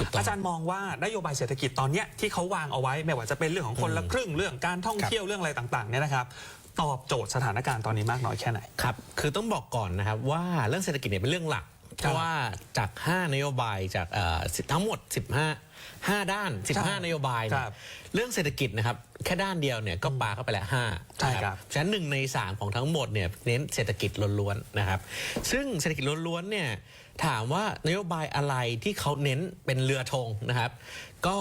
ถูกต้องอาจารย์มองว่านโยบายเศรษฐกิจตอนเนี้ยที่เขาวางเอาไว้ไม่ว่าจะเป็นเรื่องของคนละครึ่งเรื่องการท่องเที่ยวเรื่องอะไรต่างๆเนี่ยนะครับตอบโจทย์สถานการณ์ตอนนี้มากน้อยแค่ไหน ครับ คือต้องบอกก่อนนะครับว่าเรื่องเศรษฐกิจเนี่ยเป็นเรื่องหลัก เพราะว่าจาก 5 นโยบายจากเอ่อ10ทั้งหมด 15 5 ด้าน 15 นโยบายเนี่คยรับเรื่องเศรษฐกิจนะครับแค่ด้านเดียวเนี่ยก็ปาเข้าไปแล้ว5ใช่ครับฉะนั้นหนึ่งใน 3 ของทั้งหมดเนี่ยเน้นเศรษฐกิจล้วนๆนะครับ ซึ่งเศรษฐกิจล้วนๆเนี่ยถามว่านโยบายอะไรที่เขาเน้นเป็นเรือธงนะครับ ก็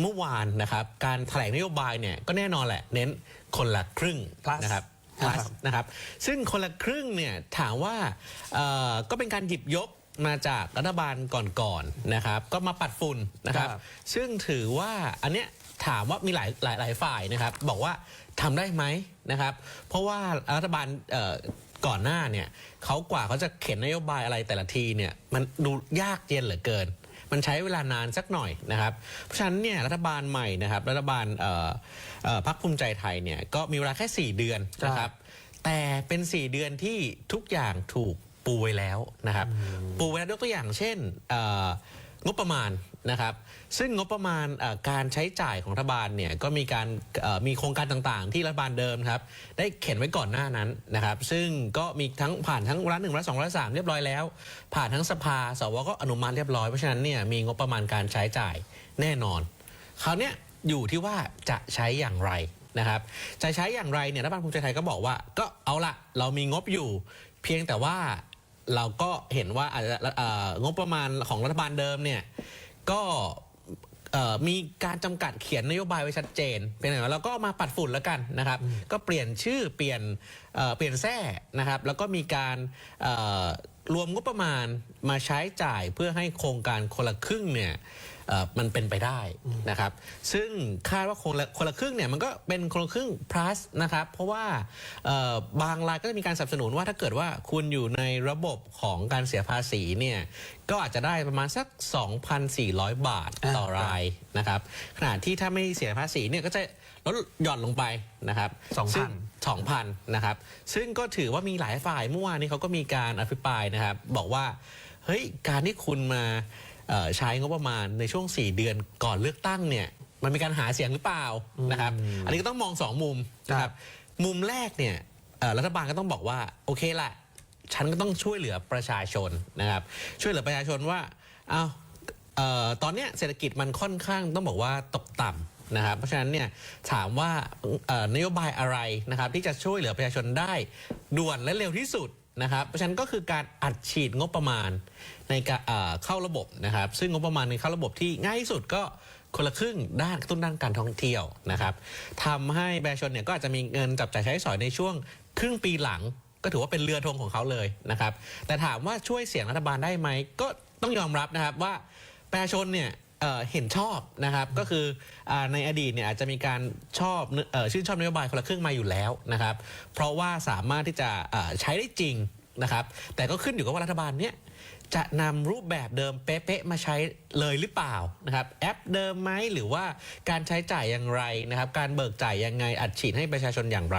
เมื่อวานนะครับการแถลงนโยบายเนี่ยก็แน่นอนแหละเน้นคนละครึ่ง Plus นะครับครับ plus นะครับ ซึ่งคนละครึ่งเนี่ยถามว่าเอ่อก็เป็นการหยิบยกมาจากรัฐบาลก่อนๆนะครับ ก็มาปัดฝุ่นนะครับ ครับ ซึ่งถือว่าอันเนี้ยถามว่ามีหลายหลายหลายฝ่ายนะครับ บอกว่าทำได้ไหมนะครับ เพราะว่ารัฐบาลเอ่อก่อนหน้าเนี่ยเขากว่าเขาจะเข็นนโยบายอะไรแต่ละทีเนี่ยมันดูยากเย็นเหลือเกิน มันใช้เวลานานสักหน่อยนะครับ เพราะฉะนั้นเนี่ยรัฐบาลใหม่นะครับรัฐบาลพรรคภูมิใจไทยเนี่ยก็มีเวลาแค่ 4 เดือนนะครับ แต่เป็น 4 เดือนที่ทุกอย่างถูกปูไว้แล้วนะครับ ปูไว้แล้วยกตัวอย่างเช่นงบประมาณ นะครับซึ่งงบประมาณการใช้จ่ายของรัฐบาลเนี่ยก็มีการมีโครงการต่างๆ ที่รัฐบาลเดิมครับได้เขียนไว้ก่อนหน้านั้นนะครับซึ่งก็มีทั้งผ่านทั้งรัฐหนึ่งรัฐสองรัฐสามเรียบร้อยแล้ว ผ่านทั้งสภาสวก็อนุมัติเรียบร้อยเพราะฉะนั้นเนี่ยมีงบประมาณการใช้จ่ายแน่นอนคราวนี้อยู่ที่ว่าจะใช้อย่างไรนะครับจะใช้อย่างไรเนี่ยรัฐบาลภูมิใจไทยก็บอกว่าก็เอาละเรามีงบอยู่ เพียงแต่ว่าเราก็เห็นว่าอาจจะงบประมาณของรัฐบาลเดิมเนี่ย ก็เอ่อมีการจำกัดเขียนนโยบายไว้ชัดเจน เป็นไงเราก็เอามาปัดฝุ่นแล้วกันนะครับ ก็เปลี่ยนชื่อเปลี่ยนเอ่อเปลี่ยนแท้นะครับ แล้วก็มีการเอ่อรวมงบประมาณมาใช้จ่ายเพื่อให้โครงการคนละครึ่งเนี่ยเอ่อ มันเป็นไปได้นะครับ ซึ่งคาดว่าคนละคนละครึ่งเนี่ยมันก็เป็นคนละครึ่ง plus นะครับ เพราะว่าเอ่อบางรายก็จะมีการสนับสนุนว่าถ้าเกิดว่าคุณอยู่ในระบบของการเสียภาษีเนี่ยก็อาจจะได้ประมาณสัก 2,400 บาทต่อรายนะครับ ขณะที่ถ้าไม่เสียภาษีเนี่ยก็จะลดหย่อนลงไปนะครับ2,000ซึ่ง2,000นะครับ ซึ่งก็ถือว่ามีหลายฝ่ายเมื่อวานนี้เขาก็มีการอภิปรายนะครับ บอกว่าเฮ้ยการที่คุณมาเอ่อ ใช้งบประมาณในช่วง 4 เดือนก่อนเลือกตั้งเนี่ยมันเป็นการหาเสียงหรือเปล่านะครับ อันนี้ก็ต้องมอง 2 มุมนะครับ มุมแรกเนี่ยเอ่อรัฐบาลก็ต้องบอกว่าโอเคแหละฉันก็ต้องช่วยเหลือประชาชนนะครับ ช่วยเหลือประชาชนว่าเอาเอ่อตอนเนี้ยเศรษฐกิจมันค่อนข้างต้องบอกว่าตกต่ำนะครับ เพราะฉะนั้นเนี่ยถามว่าเอ่อนโยบายอะไรนะครับที่จะช่วยเหลือประชาชนได้ด่วนและเร็วที่สุด นะครับเพราะฉะนั้นก็คือการอัดฉีดงบประมาณในการเข้าระบบนะครับ ซึ่งงบประมาณในเข้าระบบที่ง่ายที่สุดก็คนละครึ่งด้านกระตุ้นด้านการท่องเที่ยวนะครับทำให้ประชาชนเนี่ยก็อาจจะมีเงินจับจ่ายใช้สอยในช่วงครึ่งปีหลัง ก็ถือว่าเป็นเรือธงของเขาเลยนะครับแต่ถามว่าช่วยเสียงรัฐบาลได้ไหมก็ต้องยอมรับนะครับว่าประชาชนเนี่ย เอ่อเห็นชอบนะครับก็คืออาในอดีตเนี่ยอาจจะมีการชอบเอ่อชื่นชอบนโยบายคนละครึ่งมาอยู่แล้วนะครับ เพราะว่าสามารถที่จะเอ่อใช้ได้จริงนะครับ แต่ก็ขึ้นอยู่กับว่ารัฐบาลเนี่ยจะนำรูปแบบเดิมเป๊ะๆมาใช้เลยหรือเปล่านะครับ แอปเดิมไหมหรือว่าการใช้จ่ายอย่างไรนะครับ การเบิกจ่ายยังไงอัดฉีดให้ประชาชนอย่างไร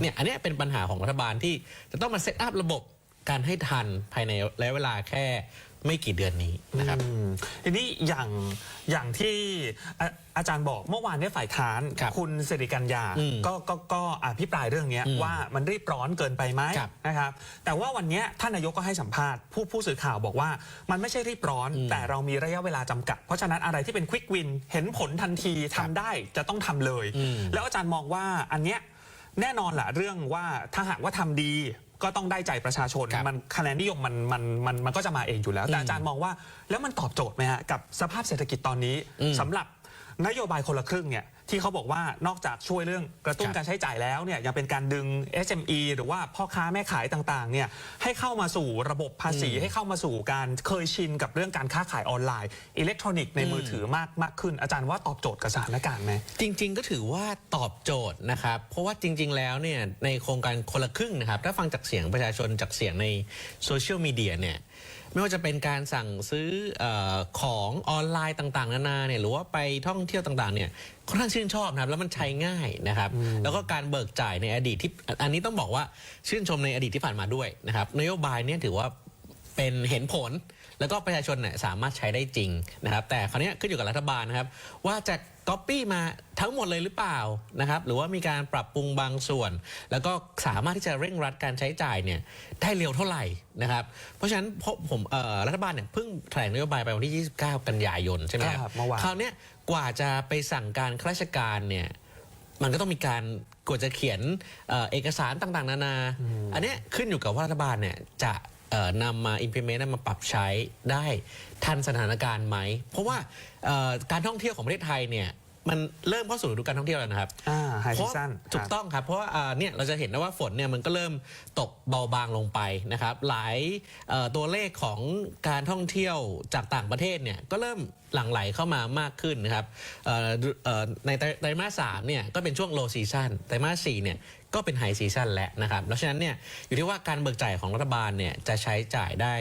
เนี่ยอันเนี้ยเป็นปัญหาของรัฐบาลที่จะต้องมาเซตอัพระบบ การให้ทันภายในระยะเวลาแค่ไม่กี่เดือนนี้นะครับอืมทีนี้อย่างอย่างที่อาอาจารย์บอกเมื่อวานเนี่ยฝ่ายค้านครับณสิริกัญญาอืมก็ก็ก็อภิปรายเรื่องเนี้ยอืมว่ามันรีบร้อนเกินไปไหมครับนะครับแต่ว่าวันเนี้ยท่านนายกก็ให้สัมภาษณ์ผู้ผู้สื่อข่าวบอกว่ามันไม่ใช่รีบร้อน อืมแต่เรามีระยะเวลาจำกัด เพราะฉะนั้นอะไรที่เป็นควิกวินเห็นผลทันทีทำได้จะต้องทำเลย อืม แล้วอาจารย์มองว่าอันเนี้ยแน่นอนแหละเรื่องว่าถ้าหากว่าทำดี ก็ต้องได้ใจประชาชนครับมันคะแนนนิยมมันมันมันมันก็จะมาเองอยู่แล้ว แต่อาจารย์มองว่า แล้วมันตอบโจทย์ไหมฮะกับสภาพเศรษฐกิจตอนนี้อืม สำหรับ นโยบายคนละครึ่งเนี่ยที่เขาบอกว่านอกจากช่วยเรื่องกระตุ้นครับการใช้จ่ายแล้วเนี่ยยังเป็นการดึง SME หรือว่าพ่อค้าแม่ขายต่างๆเนี่ยให้เข้ามาสู่ระบบภาษีอืมให้เข้ามาสู่การเคยชินกับเรื่องการค้าขายออนไลน์ อิเล็กทรอนิกส์ในมือถือมากมากขึ้นอาจารย์ว่าตอบโจทย์กับสถานการณ์ไหม จริง ๆ ก็ถือว่าตอบโจทย์นะครับ เพราะว่าจริง ๆ แล้วเนี่ยในโครงการคนละครึ่งนะครับ ถ้าฟังจากเสียงประชาชนจากเสียงในโซเชียลมีเดียเนี่ย ไม่ว่าจะเป็นการสั่งซื้อเออของออนไลน์ต่างๆ นานาเนี่ยหรือว่าไปท่องเที่ยวต่างๆเนี่ยค่อนข้างชื่นชอบนะครับแล้วมันใช้ง่ายนะครับแล้วก็การเบิกจ่ายในอดีตที่อันนี้ต้องบอกว่าชื่นชมในอดีตที่ผ่านมาด้วยนะครับนโยบายเนี่ยถือว่า เป็นเห็นผล แล้วก็ประชาชนเนี่ยสามารถใช้ได้จริงนะครับ แต่คราวเนี้ยขึ้นอยู่กับรัฐบาลนะครับ ว่าจะก๊อปปี้มาทั้งหมดเลยหรือเปล่านะครับ หรือว่ามีการปรับปรุงบางส่วน แล้วก็สามารถที่จะเร่งรัดการใช้จ่ายเนี่ยได้เร็วเท่าไหร่นะครับ เพราะฉะนั้นเพราะผมเอ่อรัฐบาลเนี่ยเพิ่งแถลงนโยบายไปวันที่ 29 กันยายนใช่ไหมคครัรับบเมื่อวานคราวเนี้ยกว่าจะไปสั่งการข้าราชการเนี่ยมันก็ต้องมีการกว่าจะเขียนเอ่อเอกสารต่างๆ นานา อันเนี้ยขึ้นอยู่กับว่ารัฐบาลเนี่ยจะเอ่อ นำมา implement มาปรับใช้ได้ทันสถานการณ์ไหม เพราะว่าเอ่อการท่องเที่ยวของประเทศไทยเนี่ยมันเริ่มเข้าสู่ฤดูการท่องเที่ยวแล้วนะครับอ่าไฮเพซีราะซั่นถูกต้องครับ เพราะว่าอ่าเนี่ยเราจะเห็นได้ว่าฝนเนี่ยมันก็เริ่มตกเบาบางลงไปนะครับ หลายเอ่อตัวเลขของการท่องเที่ยวจากต่างประเทศเนี่ยก็เริ่มหลั่งไหลเข้ามามากขึ้นนะครับเอ่อเอ่อในไตรไตรมาสสามเนี่ยก็เป็นช่วงโลซีซันไตรมาสสี่เนี่ย ก็เป็นไฮซีซันแล้วนะครับเพราะฉะนั้นเนี่ยอยู่ที่ว่าการเบิกจ่ายของรัฐบาลเนี่ยจะใช้จ่ายได้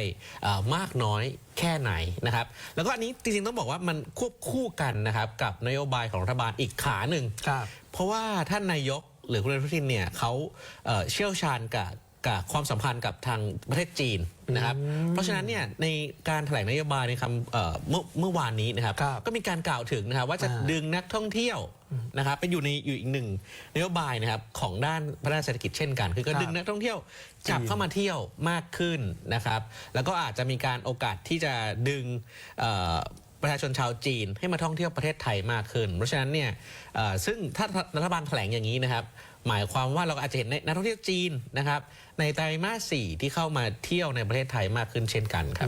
เอ่อมากน้อยแค่ไหนนะครับ แล้วก็อันนี้จริงๆต้องบอกว่ามันควบคู่กันนะครับกับนโยบายของรัฐบาลอีกขาหนึ่งครับเพราะว่าท่านนายกหรือคุณอนุทินเนี่ยเขาเอ่อเชี่ยวชาญกับ กับความสัมพันธ์กับทางประเทศจีนนะครับ เพราะฉะนั้นเนี่ยในการแถลงนโยบายในคำเอ่อเมื่อเมื่อวานนี้นะครับครับ ก็มีการกล่าวถึงนะครับว่าจะอ่าดึงนักท่องเที่ยวนะครับเป็นอยู่ในอยู่อีกหนึ่งนโยบายนะครับของด้านพัฒนาเศรษฐกิจเช่นกัน คือก็ครับดึงนักท่องเที่ยวกลับจีนเข้ามาเที่ยวมากขึ้นนะครับ แล้วก็อาจจะมีการโอกาสที่จะดึงเอ่อ ประชาชนชาวจีนให้มาท่องเที่ยวประเทศไทยมากขึ้น เพราะฉะนั้นเนี่ยซึ่งถ้ารัฐบาลแถลงอย่างนี้นะครับ หมายความว่าเราอาจจะเห็นนักท่องเที่ยวจีนนะครับในไตรมาสสี่ที่เข้ามาเที่ยวในประเทศไทยมากขึ้นเช่นกันครับ